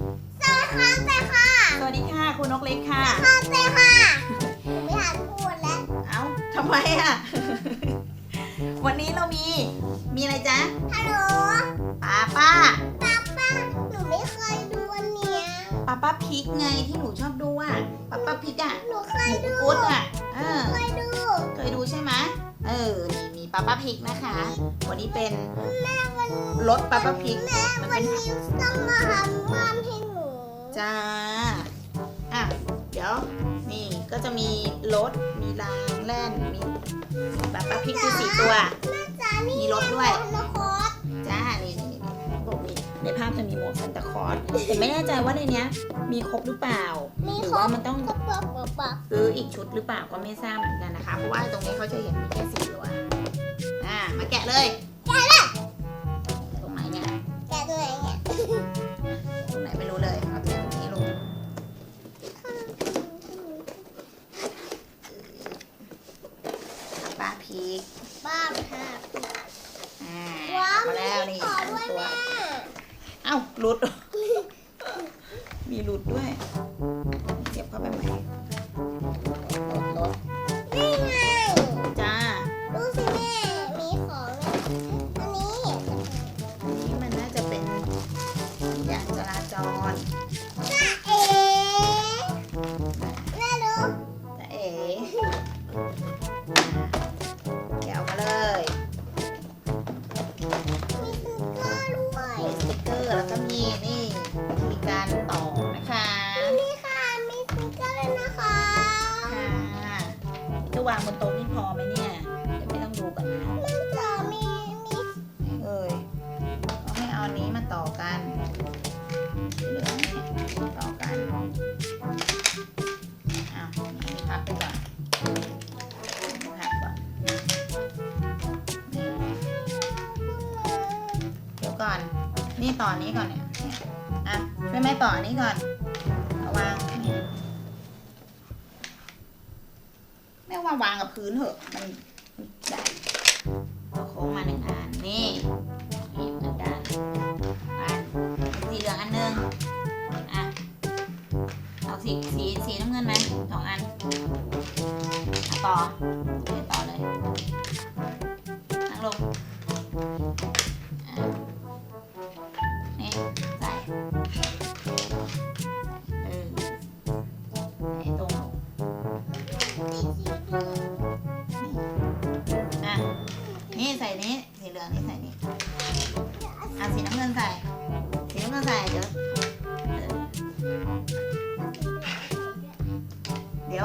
สวัสดีค่ะแต่ค่ะสวัสดีค่ะคุณนกเล็กค่ะ ค่ะแต่ค่ะหนูไม่หันพูดแล้วเอ้าทำไมอะ วันนี้เรามี มีอะไรจ๊ะฮัลโหลป้าป้าป้าป้าหนูไม่เคยดูอันเนี้ยป้าป้าพริกไงที่หนูชอบดูอะป้าป้าพริกอะ หนูเคหยมูดูาป้าพริกนะคะ วันนี้เป็นแม่วันรสป้าป้าพริกแม่วันนี้ต้องมาทำงานให้หนูจ้า อะ เดี๋ยว นี่ก็จะมีรสมีรางแล่น มีป้าป้าพริกอยู่สี่ตัวแม่จ๋านี่มีรถด้วยนครจ้านี่นี่นี่บอกนี่ในภาพจะมีหมวกซันตาคลอสแต่ไม่แน่ใจว่าในเนี้ย มีครบหรือเปล่ามีหรือครว่าบมันต้องกระป๋องกระป๋องซื้ออีกชุดหรือเปล่าก็ไม่ทราบเหมือนกันนะคะ เพราะว่าตรงนี้เขาจะเห็นมีแค่สี่ตัว อ่า มาแกะเลย แกะเลยตรงไหนเนี่ย แกะตัวไหนเนี่ยตรงไหนไม่รู้เลย เอาแกะตรงนี้ลงป้าพริกบ้าค่ะอ่าว้าวเอามีแล้วนี่ต่อสามด้วยตัว แม่ เอ้าหลุด อนี้ก่อนเนี่ยอะช่วยแม่ต่ออันนี้ก่อนเอาวางแม่ว่าวางกับพื้นเถอะ มันใหญ่เอาโค้งมาหนึ่งอันนี่นี่หมือนกันอันสีเหลืองอันหนึ่งอะเอาสีสีสีน้ำเงินไหมสองอันอะต่อ อะสีน้ำเงินใส่สีน้ำเงินใส่เดี๋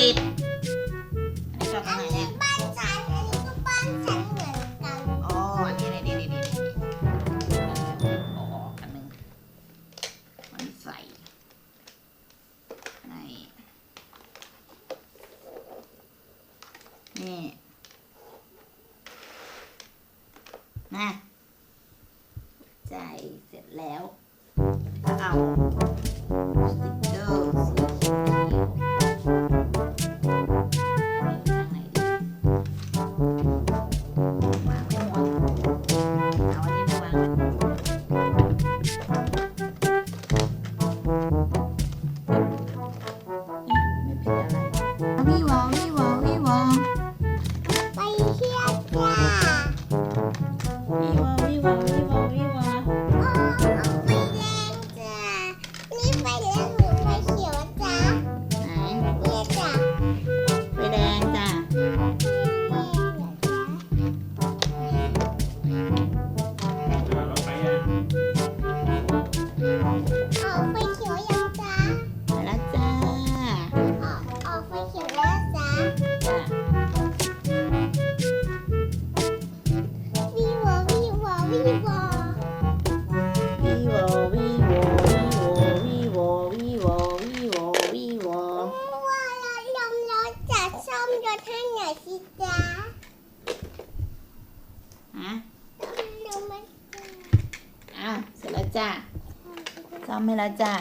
สติ๊กเกอร์มาติดอันนี้จอดตรงไหนเนี่ยบ้านฉันอันนี้ก็บ้านฉันเหมือนกันอ๋ออันนี้เลยดีดีดีอาออันหนึ่งมันใส่ในนี่นะ อะเสร็จแล้วจ้าซ่อมให้แล้วจ้า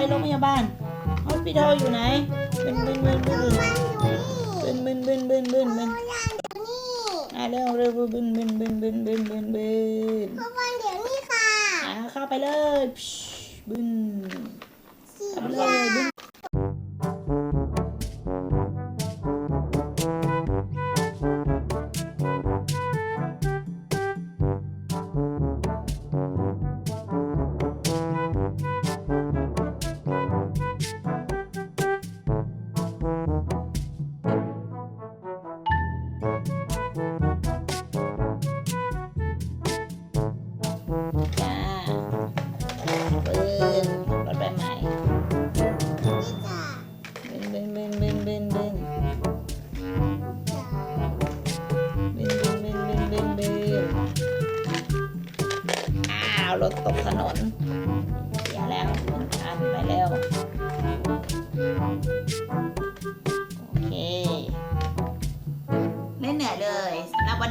ไปโรงพยาบาลฮอสพิทอลอยู่ไหนบึนบึนบึนบึนบึนเป็นเป็นเป็นี่บึนบึนบึนบึนบึนเป็นพ่อยานอยู่นี่อะเร็วเร็วบึนบึนบึนบึนบึนบึนบึนพ่อบอลเดี๋ยวนี่ค่ะอะเข้าไปเลยพิชบึนสีเข้าไปเหเลลือยบึน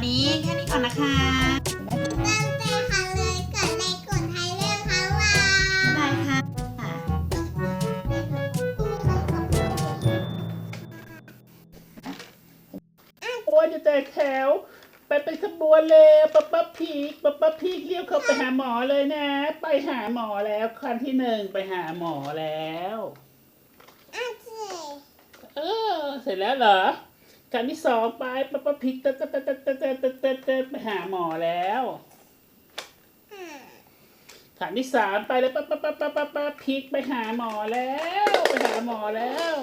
วันนี้แค่นี้ก่อนนะคะตั้งแต่ค่ะเลยกดไลค์กดไทยเรื่องค่ะว่าบ๊ายบายค่ะโอ้ยจะแตกแถว ไปเป็นขบวนเลยป๊าป๊าพีกป๊าป๊าพีกเรียกเขาไปหาหมอเลยนะ ไปหาหมอแล้วคันที่หนึ่งไปหาหมอแล้วอาเจเออ เสร็จแล้วเหรอ คันที่สองไปป๊าป๊าพีกเตะเตะเตะเตะเตะเตะเตะเตะเตะไปหาหมอแล้วคันที่สามไปแล้วป๊าป๊าป๊าป๊าป๊าป๊าพีกไปหาหมอแล้ว ไปหาหมอแล้ว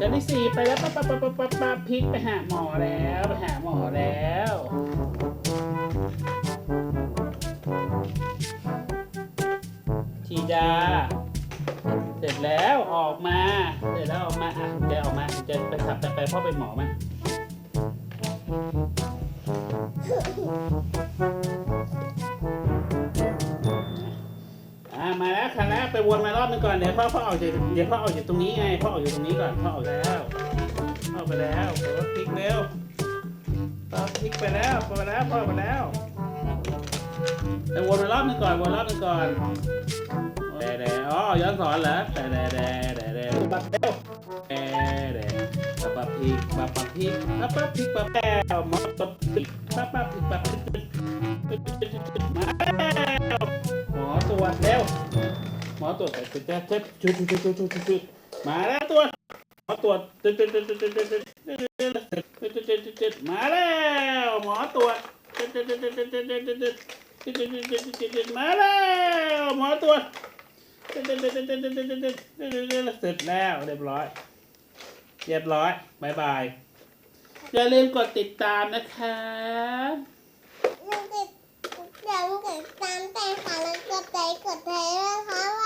คันที่สี่ไปแล้วป๊าป๊าป๊าป๊าป๊าป๊าพีกไปหาหมอแล้วไปหาหมอแล้วทีดาเสร็จแล้ว ออกมาเสร็จแล้วออกมาอะเดี๋ยวออกมาเดี๋ยวไปขับไปไปพ่อเป็นหมอไหมอ่ามาแล้วคันแล้วไปวนมารอบนึงก่อนเดี๋ยวพ่อพ่อออกจากเดี๋ยวพ่อออกจากตรงนี้ไงพ่อออกจากตรงนี้ก่อนพ่อออกแล้วพ่อไปแล้วเดี๋ยวพลิกเร็วพ่อพลิกไปแล้วพ่อไปแล้วพ่อไปแล้วไปวนมารอบนึงก่อนวนรอบนึงก่อน แดแดอ๋อย้อนสอนเหรอแดแดแดแดแดบับเร็วแดแดบับบับพริกบับบับพิกบับบับพริกบับแก้วมอสบับพริกบับบับพริกบับพิกมาแล้วหมอตรวจเร็วหมอตรวจจุดจุดจุดจุดจุดจุดจุดมาแล้วตรวจหมอตรวจจุดจุดจุดจุดจุดจุดจุดจุดจุดจุดจุดจุดมาแล้วหมอตรวจจุดจุดจุดจุดจุดจุดจุดจุดจุดจุดจุดจุดจุดมาแล้วหมอตรวจ เสร็จแล้วเรียบร้อย เรียบร้อยบายบายอย่าลืมกดติดตามนะคะยังติดยังติดตามแต่ค่ะแล้วกดไลค์กดไทยนะคะว่า